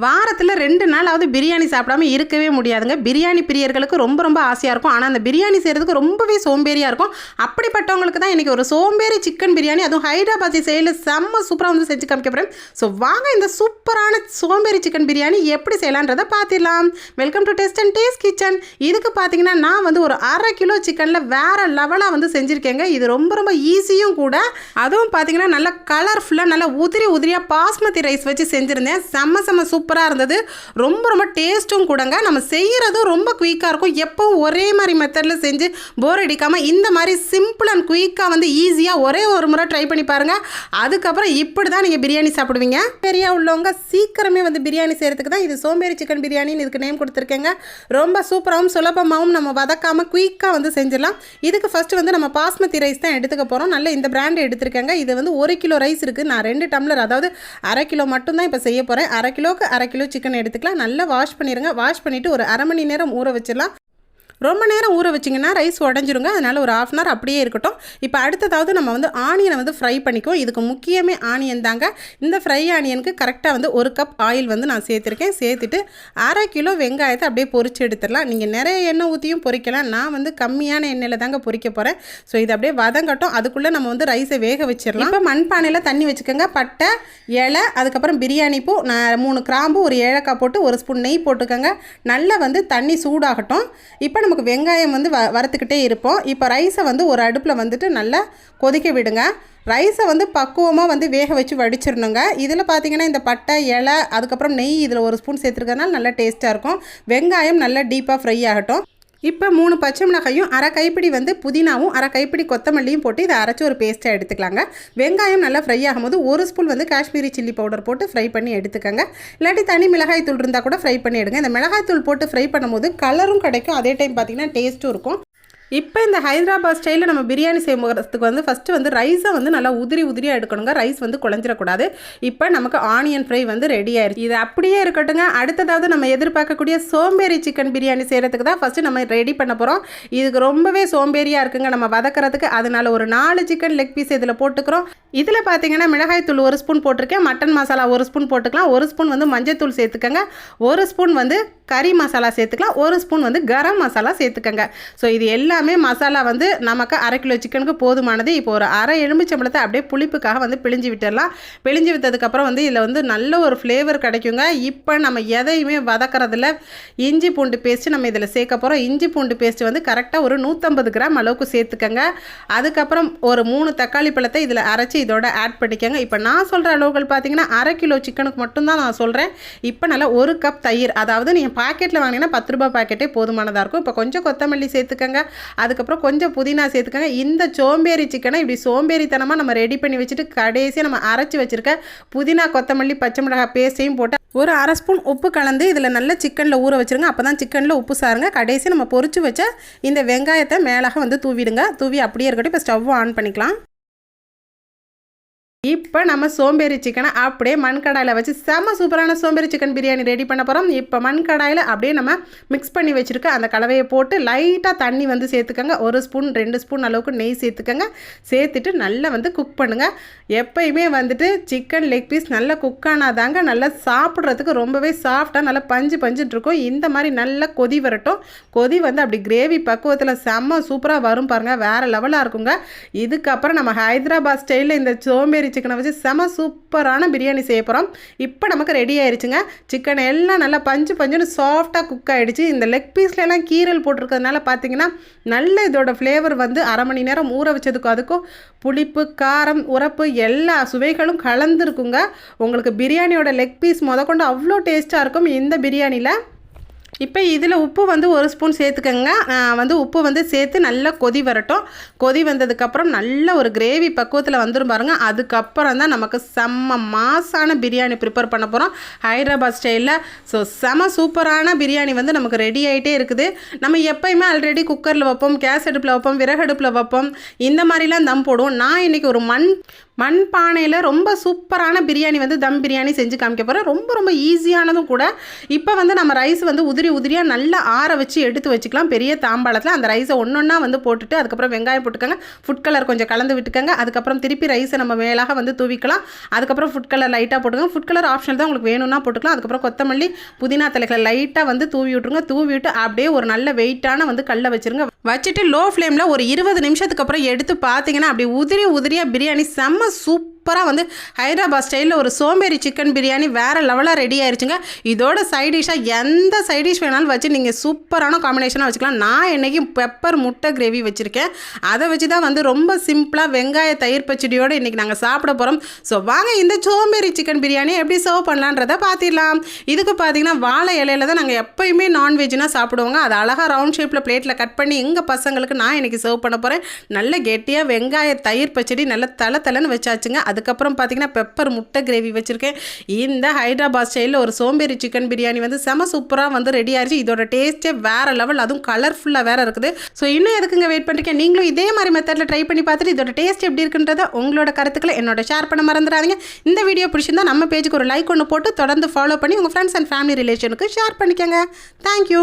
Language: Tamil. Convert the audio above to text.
வாரத்தில் ரெண்டு நாளாவது பிரியாணி சாப்பிடாம இருக்கவே முடியாதுங்க. பிரியாணி பிரியர்களுக்கு ரொம்ப ரொம்ப ஆசையாக இருக்கும். ஆனால் அந்த பிரியாணி செய்கிறதுக்கு ரொம்பவே சோம்பேறியாக இருக்கும். அப்படிப்பட்டவங்களுக்கு தான் இன்றைக்கி ஒரு சோம்பேறி சிக்கன் பிரியாணி. அதுவும் ஹைதராபாத்தி செயலில் செம்ம சூப்பராக வந்து செஞ்சு காமிக்க போகிறேன் ஸோ வாங்க இந்த சூப்பரான சோம்பேறி சிக்கன் பிரியாணி எப்படி செய்யலான்றதை பார்த்துடலாம். Welcome to Taste and Taste Kitchen இதுக்கு பார்த்தீங்கன்னா நான் வந்து ஒரு அரை கிலோ சிக்கனில் வேறு லெவலாக வந்து செஞ்சுருக்கேங்க. இது ரொம்ப ரொம்ப ஈஸியும் கூட. அதுவும் பார்த்தீங்கன்னா நல்லா கலர்ஃபுல்லாக நல்லா உதிரி உதிரியாக பாஸ்மதி ரைஸ் வச்சு செஞ்சுருந்தேன். செம்ம செம்ம சூப்பராக இருந்தது. ரொம்ப ரொம்ப டேஸ்ட்டும் கூடங்க. நம்ம செய்கிறதும் ரொம்ப குயிக்காக இருக்கும். எப்போவும் ஒரே மாதிரி மெத்தடில் செஞ்சு போர் அடிக்காமல் இந்த மாதிரி சிம்பிள் அண்ட் குயிக்காக வந்து ஈஸியாக ஒரே ஒரு முறை ட்ரை பண்ணி பாருங்கள் அதுக்கப்புறம் இப்படி தான் நீங்கள் பிரியாணி சாப்பிடுவீங்க. பெரியா உள்ளவங்க சீக்கிரமே வந்து பிரியாணி செய்கிறதுக்கு தான் இது சோம்பேறி சிக்கன் பிரியாணின்னு இதுக்கு நேம் கொடுத்துருக்கேங்க. ரொம்ப சூப்பராகவும் சுலபமாகவும் நம்ம வதக்காமல் குயிக்காக வந்து செஞ்சிடலாம். இதுக்கு ஃபஸ்ட்டு வந்து நம்ம பாஸ்மதி ரைஸ் தான் எடுத்துக்க போகிறோம் நல்ல இந்த பிராண்டு எடுத்திருக்கேங்க. இது வந்து ஒரு கிலோ ரைஸ் இருக்குது நான் ரெண்டு டம்ளர் அதாவது அரை கிலோ மட்டும்தான் இப்போ செய்ய போகிறேன் அரை கிலோக்கு அரை கிலோ சிக்கன் எடுத்துக்கலாம். நல்லா வாஷ் பண்ணிடுங்க வாஷ் பண்ணிவிட்டு ஒரு அரை மணி நேரம் ஊற வச்சிடலாம். ரொம்ப நேரம் ஊற வச்சிங்கன்னா ரைஸ் உடஞ்சிருங்க. அதனால் ஒரு ஆஃப் அன் ஹவர் அப்படியே இருக்கட்டும். இப்போ அடுத்ததாவது நம்ம வந்து ஆனியனை வந்து ஃப்ரை பண்ணிக்குவோம். இதுக்கு முக்கியமே ஆனியன் தாங்க. இந்த ஃப்ரை ஆனியனுக்கு கரெக்டாக வந்து ஒரு கப் ஆயில் வந்து நான் சேர்த்துருக்கேன். சேர்த்துட்டு அரை கிலோ வெங்காயத்தை அப்படியே பொறிச்சு எடுத்துடலாம். நீங்கள் நிறைய எண்ணெய் ஊற்றியும் பொறிக்கலாம் நான் வந்து கம்மியான எண்ணெயில் தாங்க பொறிக்க போகிறேன் ஸோ இது அப்படியே வதங்கட்டும். அதுக்குள்ளே நம்ம வந்து ரைஸை வேக வச்சிடலாம். இப்போ மண்பானையில் தண்ணி வச்சுக்கோங்க. பட்டை இலை அதுக்கப்புறம் பிரியாணி பூ நான் மூணு கிராம்பு ஒரு ஏலக்காய் போட்டு ஒரு ஸ்பூன் நெய் போட்டுக்கோங்க. நல்லா வந்து தண்ணி சூடாகட்டும். இப்போ நமக்கு வெங்காயம் வந்து வ வறுத்துக்கிட்டே இருப்போம். இப்போ ரைஸை வந்து ஒரு அடுப்பில் வந்துட்டு நல்லா கொதிக்க விடுங்க. ரைஸை வந்து பக்குவமாக வந்து வேக வச்சு வடிச்சிடணுங்க இதில் பார்த்தீங்கன்னா இந்த பட்டை இலை அதுக்கப்புறம் நெய் இதில் ஒரு ஸ்பூன் சேர்த்துருக்கறனால நல்லா டேஸ்ட்டாக இருக்கும். வெங்காயம் நல்லா டீப்பாக ஃப்ரை ஆகட்டும். இப்போ மூணு பச்சை மிளகாயும் அரை கைப்பிடி வந்து புதினாவும் அரை கைப்பிடி கொத்தமல்லியும் போட்டு இதை அரைச்சி ஒரு பேஸ்ட்டாக எடுத்துக்கலாங்க. வெங்காயம் நல்லா ஃப்ரை ஆகும்போது ஒரு ஸ்பூன் வந்து காஷ்மீரி சில்லி பவுடர் போட்டு ஃப்ரை பண்ணி எடுத்துக்கோங்க. இல்லாட்டி தனி மிளகாய் தூள் இருந்தால் கூட ஃப்ரை பண்ணி எடுங்க. இந்த மிளகாய் தூள் போட்டு ஃப்ரை பண்ணும்போது கலரும் கிடைக்கும். அதே டைம் பார்த்தீங்கன்னா டேஸ்ட்டும் இருக்கும். இப்போ இந்த ஹைதராபாத் ஸ்டைலில் நம்ம பிரியாணி செய்யறதுக்கு வந்து ஃபஸ்ட்டு வந்து ரைஸை வந்து நல்லா உதிரி உதிரியாக எடுக்கணுங்க. ரைஸ் வந்து குழஞ்சிடக்கூடாது. இப்போ நமக்கு ஆனியன் ஃப்ரை வந்து ரெடி ஆயிடுச்சு இது அப்படியே இருக்கட்டுங்க. அடுத்ததாவது நம்ம எதிர்பார்க்கக்கூடிய சோம்பேறி சிக்கன் பிரியாணி செய்கிறதுக்கு தான் ஃபஸ்ட்டு நம்ம ரெடி பண்ண போகிறோம் இதுக்கு ரொம்பவே சோம்பேறியாக இருக்குங்க. நம்ம வதக்கிறதுக்கு. அதனால் ஒரு நாலு சிக்கன் லெக் பீஸ் இதில் போட்டுக்கிறோம். இதில் பார்த்தீங்கன்னா மிளகாய் தூள் ஒரு ஸ்பூன் போட்டிருக்கேன். மட்டன் மசாலா ஒரு ஸ்பூன் போட்டுக்கலாம். ஒரு ஸ்பூன் வந்து மஞ்சத்தூள் சேர்த்துக்கோங்க. ஒரு ஸ்பூன் வந்து கறி மசாலா சேர்த்துக்கலாம். ஒரு ஸ்பூன் வந்து கரம் மசாலா சேர்த்துக்கோங்க. ஸோ இது எல்லாமே மசாலா வந்து நமக்கு அரை கிலோ சிக்கனுக்கு போதுமானது. இப்போ ஒரு அரை எலுமிச்சம்பழத்தை அப்படியே புளிப்புக்காக வந்து பிழிஞ்சு விட்டுடலாம். பிழிஞ்சு விட்டதுக்கப்புறம் வந்து இதில் வந்து நல்ல ஒரு ஃப்ளேவர் கிடைக்குங்க. இப்போ நம்ம எதையுமே வதக்கறதில்ல. இஞ்சி பூண்டு பேஸ்ட்டு நம்ம இதில் சேர்க்க போகிறோம் இஞ்சி பூண்டு பேஸ்ட்டு வந்து கரெக்டாக ஒரு நூற்றம்பது கிராம் அளவுக்கு சேர்த்துக்கங்க. அதுக்கப்புறம் ஒரு மூணு தக்காளி பழத்தை இதில் அரைச்சி இதோட ஆட் பண்ணிக்கோங்க. இப்போ நான் சொல்கிற அளவுகள் பார்த்தீங்கன்னா அரை கிலோ சிக்கனுக்கு மட்டும்தான் நான் சொல்கிறேன். இப்போ நல்லா ஒரு கப் தயிர் அதாவது நீங்கள் பாக்கெட்டில் வாங்கினீங்கன்னா பத்து ரூபாய் பாக்கெட்டே போதுமானதாக இருக்கும். இப்போ கொஞ்சம் கொத்தமல்லி சேர்த்துக்கங்க. அதுக்கப்புறம் கொஞ்சம் புதினா சேர்த்துக்கங்க. இந்த சோம்பேறி சிக்கனை இப்படி சோம்பேறித்தனமாக நம்ம ரெடி பண்ணி வச்சுட்டு கடைசியாக நம்ம அரைச்சி வச்சுருக்க புதினா கொத்தமல்லி பச்சை மிளகாய் பேஸ்ட்டையும் போட்டு ஒரு அரை ஸ்பூன் உப்பு கலந்து இதில் நல்ல சிக்கனில் ஊற வச்சுருங்க. அப்போ தான் சிக்கனில் உப்பு சாருங்க. கடைசி நம்ம பொறிச்சு வச்ச இந்த வெங்காயத்தை மேலாக வந்து தூவிடுங்க. தூவி அப்படியே இருக்கட்டும். இப்போ ஸ்டவ் ஆன் பண்ணிக்கலாம். இப்போ நம்ம சோம்பேறி சிக்கனை அப்படியே மண்கடாயில் வச்சு செம சூப்பரான சோம்பேறி சிக்கன் பிரியாணி ரெடி பண்ண போகிறோம் இப்போ மண்கடாயில் அப்படியே நம்ம மிக்ஸ் பண்ணி வச்சுருக்க அந்த கலவையை போட்டு லைட்டாக தண்ணி வந்து சேர்த்துக்கோங்க. ஒரு ஸ்பூன் ரெண்டு ஸ்பூன் அளவுக்கு நெய் சேர்த்துக்கோங்க. சேர்த்துட்டு நல்லா வந்து குக் பண்ணுங்கள் எப்பயுமே வந்துட்டு சிக்கன் லெக் பீஸ் நல்லா குக் ஆனாதாங்க நல்லா சாப்பிட்றதுக்கு ரொம்பவே சாஃப்டாக நல்லா பஞ்சு பஞ்சுட்டு இருக்கும். இந்த மாதிரி நல்லா கொதி வரட்டும். கொதி வந்து அப்படி கிரேவி பக்குவத்தில் செம்ம சூப்பராக வரும் பாருங்கள் வேறு லெவலாக இருக்குங்க. இதுக்கப்புறம் நம்ம ஹைதராபாத் ஸ்டைலில் இந்த சோம்பேறி சிக்கனை வச்சு செம சூப்பரான பிரியாணி செய்ய போகிறோம் இப்போ நமக்கு ரெடி ஆயிடுச்சுங்க சிக்கன் எல்லாம் நல்லா பஞ்சு பஞ்சுன்னு சாஃப்டாக குக் ஆகிடுச்சு இந்த லெக் பீஸ்லலாம் கீரல் போட்டிருக்கிறதுனால பார்த்தீங்கன்னா நல்ல இதோட ஃப்ளேவர் வந்து அரை மணி நேரம் ஊற வச்சதுக்கும் அதுக்கும் புளிப்பு காரம் உரப்பு எல்லா சுவைகளும் கலந்துருக்குங்க. உங்களுக்கு பிரியாணியோட லெக் பீஸ் முதற்கொண்டு அவ்வளோ டேஸ்ட்டாக இருக்கும் இந்த பிரியாணியில் இப்போ இதில் உப்பு வந்து ஒரு ஸ்பூன் சேர்த்துக்கோங்க. வந்து உப்பு வந்து சேர்த்து நல்லா கொதி வரட்டும். கொதி வந்ததுக்கப்புறம் நல்ல ஒரு கிரேவி பக்குவத்தில் வந்துடும் பாருங்கள் அதுக்கப்புறம் தான் நமக்கு செம்ம மாசான பிரியாணி ப்ரிப்பேர் பண்ண போகிறோம் ஹைதராபாத் ஸ்டைலில் ஸோ செம சூப்பரான பிரியாணி வந்து நமக்கு ரெடி ஆகிட்டே இருக்குது. நம்ம எப்பயுமே ஆல்ரெடி குக்கரில் வைப்போம் கேஸ் அடுப்பில் வைப்போம் விறகு அடுப்பில் வைப்போம். இந்த மாதிரிலாம் தம் போடுவோம். நான் இன்றைக்கி ஒரு மண் மண் பானையில் ரொம்ப சூப்பரான பிரியாணி வந்து தம் பிரியாணி செஞ்சு காமிக்க போகிறேன் ரொம்ப ரொம்ப ஈஸியானதும் கூட. இப்போ வந்து நம்ம ரைஸ் வந்து உதிரி உதிரியாக நல்லா ஆற வச்சு எடுத்து வச்சுக்கலாம். பெரிய தாம்பாளத்தில் அந்த ரைஸை ஒன்றொன்னா வந்து போட்டுட்டு அதுக்கப்புறம் வெங்காயம் போட்டுக்கோங்க. ஃபுட் கலர் கொஞ்சம் கலந்து விட்டுக்கோங்க. அதுக்கப்புறம் திருப்பி ரைஸை நம்ம மேலாக வந்து தூவிக்கலாம். அதுக்கப்புறம் ஃபுட் கலர் லைட்டாக போட்டுக்கோங்க. ஃபுட் கலர் ஆப்ஷன் தான் உங்களுக்கு வேணும்னா போட்டுக்கலாம். அதுக்கப்புறம் கொத்தமல்லி புதினா தலைகளை லைட்டாக வந்து தூவி விட்ருங்க தூவி விட்டு அப்படியே ஒரு நல்ல வெயிட்டான வந்து கல்லை வச்சுருங்க. வச்சுட்டு லோ ஃப்ளேமில் ஒரு இருபது நிமிஷத்துக்கு அப்புறம் எடுத்து பார்த்தீங்கன்னா அப்படி உதிரி உதிரியாக பிரியாணி செம்ம uma super சூப்பராக வந்து ஹைதராபாத் ஸ்டைலில் ஒரு சோம்பேறி சிக்கன் பிரியாணி வேறு லெவலாக ரெடி ஆயிடுச்சுங்க இதோட சைட் டிஷ்ஷாக எந்த சைட் டிஷ் வேணாலும் வச்சு நீங்கள் சூப்பரான காம்பினேஷனாக வச்சுக்கலாம். நான் இன்றைக்கி பெப்பர் முட்டை கிரேவி வச்சுருக்கேன். அதை வச்சு தான் வந்து ரொம்ப சிம்பிளாக வெங்காய தயிர் பச்சடியோடு இன்றைக்கி நாங்கள் சாப்பிட போகிறோம் ஸோ வாங்க இந்த சோம்பேறி சிக்கன் பிரியாணி எப்படி சர்வ் பண்ணலான்றதை பார்த்திடலாம். இதுக்கு பார்த்தீங்கன்னா வாழை இலையில தான் நாங்கள் எப்பயுமே நான்வெஜ்னா சாப்பிடுவோங்க. அது அழகாக ரவுண்ட் ஷேப்பில் பிளேட்டில் கட் பண்ணி எங்கள் பசங்களுக்கு நான் இன்றைக்கி சர்வ் பண்ண போகிறேன் நல்ல கெட்டியாக வெங்காய தயிர் பச்சடி நல்ல தலை தலைன்னு வச்சாச்சுங்க. அதுக்கப்புறம் பார்த்தீங்கன்னா பெப்பர் முட்டை கிரேவி வச்சுருக்கேன். இந்த ஹைதராபாத் ஸ்டைலில் ஒரு சோம்பேறி சிக்கன் பிரியாணி வந்து செம சூப்பராக வந்து ரெடி ஆயிடுச்சு இதோட டேஸ்ட்டே வேறு லெவல் அதுவும் கலர்ஃபுல்லாக வேறு இருக்குது. ஸோ இன்னும் எதுக்குங்க வெயிட் பண்ணிருக்கேன் நீங்களும் இதே மாதிரி மெத்தடில் ட்ரை பண்ணி பார்த்துட்டு இதோட டேஸ்ட் எப்படி இருக்குன்றத உங்களோட கருத்துக்களை என்னோட ஷேர் பண்ண மறந்துடாதீங்க. இந்த வீடியோ பிடிச்சிருந்தா நம்ம பேஜுக்கு ஒரு லைக் ஒன்று போட்டு தொடர்ந்து ஃபாலோ பண்ணி உங்கள் ஃப்ரெண்ட்ஸ் அண்ட் ஃபேமிலி ரிலேஷனுக்கு ஷேர் பண்ணிக்கோங்க. Thank you